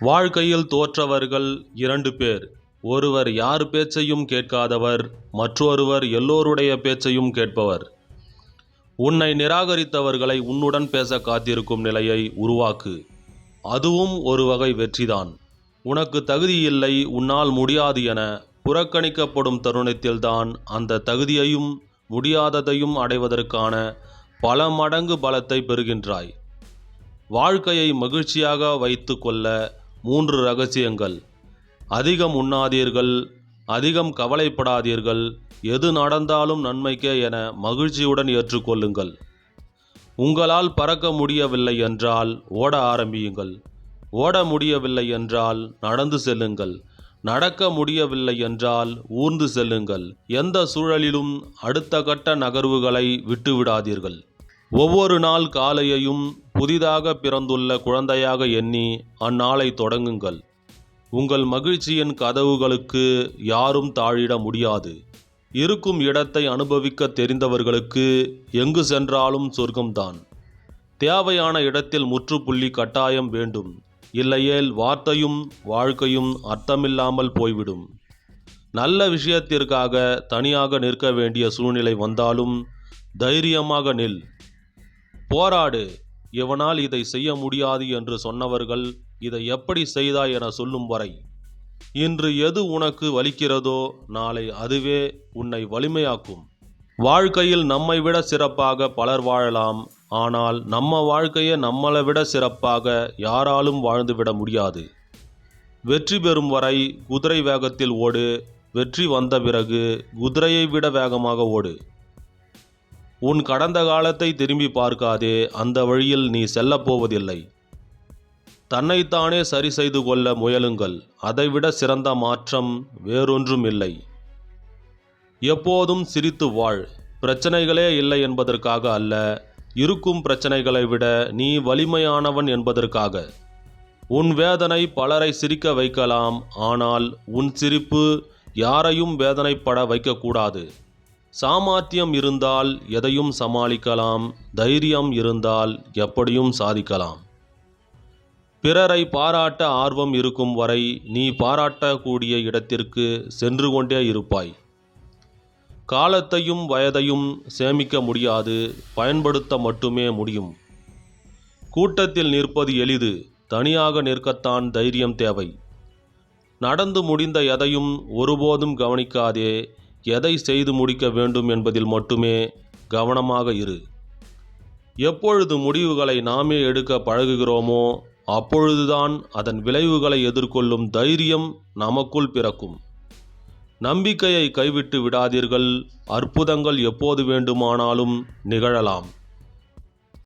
வாழ்க்கையில் தோற்றவர்கள் இரண்டு பேர். ஒருவர் யார் பேச்சையும் கேட்காதவர் மற்றொருவர் எல்லோருடைய பேச்சையும் கேட்பவர். உன்னை நிராகரித்தவர்களை உன்னுடன் பேச காத்திருக்கும் நிலையை உருவாக்கு. அதுவும் ஒரு வகை வெற்றிதான். உனக்கு தகுதியில்லை உன்னால் முடியாது என புறக்கணிக்கப்படும் தருணத்தில்தான் அந்த தகுதியையும் முடியாததையும் அடைவதற்கான பல மடங்கு பலத்தை பெறுகின்றாய். வாழ்க்கையை மகிழ்ச்சியாக வைத்து கொள்ள மூன்று ரகசியங்கள். அதிகம் உண்ணாதீர்கள் அதிகம் கவலைப்படாதீர்கள் எது நடந்தாலும் நன்மைக்கே என மகிழ்ச்சியுடன் ஏற்றுக்கொள்ளுங்கள். உங்களால் பறக்க முடியவில்லை என்றால் ஓட ஆரம்பியுங்கள். ஓட முடியவில்லை என்றால் நடந்து செல்லுங்கள். நடக்க முடியவில்லை என்றால் ஊர்ந்து செல்லுங்கள். எந்த சூழலிலும் அடுத்த கட்ட நகர்வுகளை விட்டுவிடாதீர்கள். ஒவ்வொரு நாள் காலையையும் புதிதாக பிறந்துள்ள குழந்தையாக எண்ணி அந்நாளை தொடங்குங்கள். உங்கள் மகிழ்ச்சியின் கதவுகளுக்கு யாரும் தாழிட முடியாது. இருக்கும் இடத்தை அனுபவிக்க தெரிந்தவர்களுக்கு எங்கு சென்றாலும் சொர்க்கம்தான். தேவையான இடத்தில் முற்றுப்புள்ளி கட்டாயம் வேண்டும். இல்லையேல் வார்த்தையும் வாழ்க்கையும் அர்த்தமில்லாமல் போய்விடும். நல்ல விஷயத்திற்காக தனியாக நிற்க வேண்டிய சூழ்நிலை வந்தாலும் தைரியமாக நில். போராடு. இவனால் இதை செய்ய முடியாது என்று சொன்னவர்கள் இதை எப்படி செய்தாய் என சொல்லும் வரை இன்று எது உனக்கு வலிக்கிறதோ நாளை அதுவே உன்னை வலிமையாக்கும். வாழ்க்கையில் நம்மை விட சிறப்பாக பலர் வாழலாம் ஆனால் நம்ம வாழ்க்கையை நம்மளை விட சிறப்பாக யாராலும் வாழ்ந்துவிட முடியாது. வெற்றி பெறும் வரை குதிரை வேகத்தில் ஓடு வெற்றி வந்த பிறகு குதிரையை விட வேகமாக ஓடு. உன் கடந்த காலத்தை திரும்பி பார்க்காதே அந்த வழியில் நீ செல்லப்போவதில்லை தன்னைத்தானே சரி செய்து கொள்ள முயலுங்கள். அதைவிட சிறந்த மாற்றம் வேறொன்றும் இல்லை. எப்போதும் சிரித்து வாழ். பிரச்சனைகளே இல்லை என்பதற்காக அல்ல இருக்கும் பிரச்சனைகளை விட நீ வலிமையானவன் என்பதற்காக. உன் வேதனை பலரை சிரிக்க வைக்கலாம் ஆனால் உன் சிரிப்பு யாரையும் வேதனைப்பட வைக்கக்கூடாது. சாமர்த்தியம் இருந்தால் எதையும் சமாளிக்கலாம் தைரியம் இருந்தால் எப்படியும் சாதிக்கலாம். பிறரை பாராட்ட ஆர்வம் இருக்கும் வரை நீ பாராட்டக்கூடிய இடத்திற்கு சென்று கொண்டே இருப்பாய். காலத்தையும் வயதையும் சேமிக்க முடியாது பயன்படுத்த மட்டுமே முடியும். கூட்டத்தில் நிற்பது எளிது தனியாக நிற்கத்தான் தைரியம் தேவை. நடந்து முடிந்த எதையும் ஒருபோதும் கவனிக்காதே எதை செய்து முடிக்க வேண்டும் என்பதில் மட்டுமே கவனமாக இரு. எப்பொழுது முடிவுகளை நாமே எடுக்க பழகுகிறோமோ அப்பொழுதுதான் அதன் விளைவுகளை எதிர்கொள்ளும் தைரியம் நமக்குள் பிறக்கும். நம்பிக்கையை கைவிட்டு விடாதீர்கள். அற்புதங்கள் எப்போது வேண்டுமானாலும் நிகழலாம்.